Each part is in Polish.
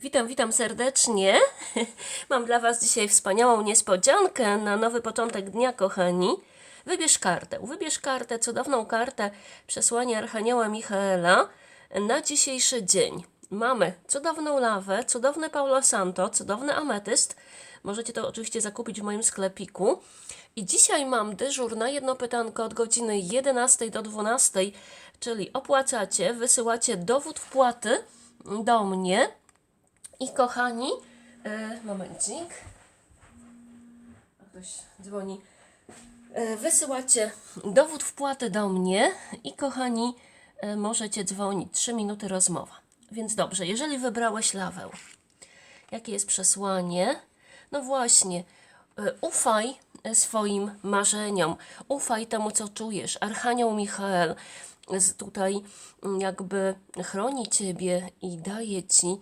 Witam, witam serdecznie. Mam dla Was dzisiaj wspaniałą niespodziankę na nowy początek dnia, kochani. Wybierz kartę. Wybierz kartę, cudowną kartę przesłania Archanioła Michaela na dzisiejszy dzień. Mamy cudowną lawę, cudowny Paulo Santo, cudowny ametyst. Możecie to oczywiście zakupić w moim sklepiku. I dzisiaj mam dyżur na jedno pytanko od godziny 11 do 12, czyli opłacacie, wysyłacie dowód wpłaty do mnie. I kochani, e, momencik. Ktoś dzwoni. E, wysyłacie dowód wpłaty do mnie i kochani, e, możecie dzwonić. 3 minuty rozmowa. Więc dobrze, jeżeli wybrałeś lawę, jakie jest przesłanie? No właśnie, ufaj swoim marzeniom, ufaj temu, co czujesz. Archanioł Michael tutaj jakby chroni Ciebie i daje Ci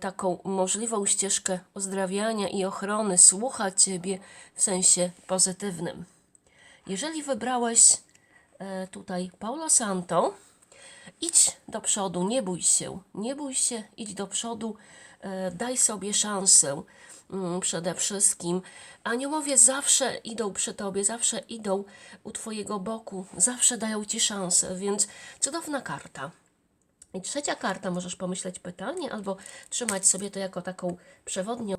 taką możliwą ścieżkę uzdrawiania i ochrony, słucha Ciebie w sensie pozytywnym. Jeżeli wybrałeś e, tutaj Paulo Santo, idź do przodu, nie bój się, nie bój się, idź do przodu, e, daj sobie szansę mm, przede wszystkim. Aniołowie zawsze idą przy tobie, zawsze idą u twojego boku, zawsze dają ci szansę, więc cudowna karta. I trzecia karta, możesz pomyśleć pytanie, albo trzymać sobie to jako taką przewodnią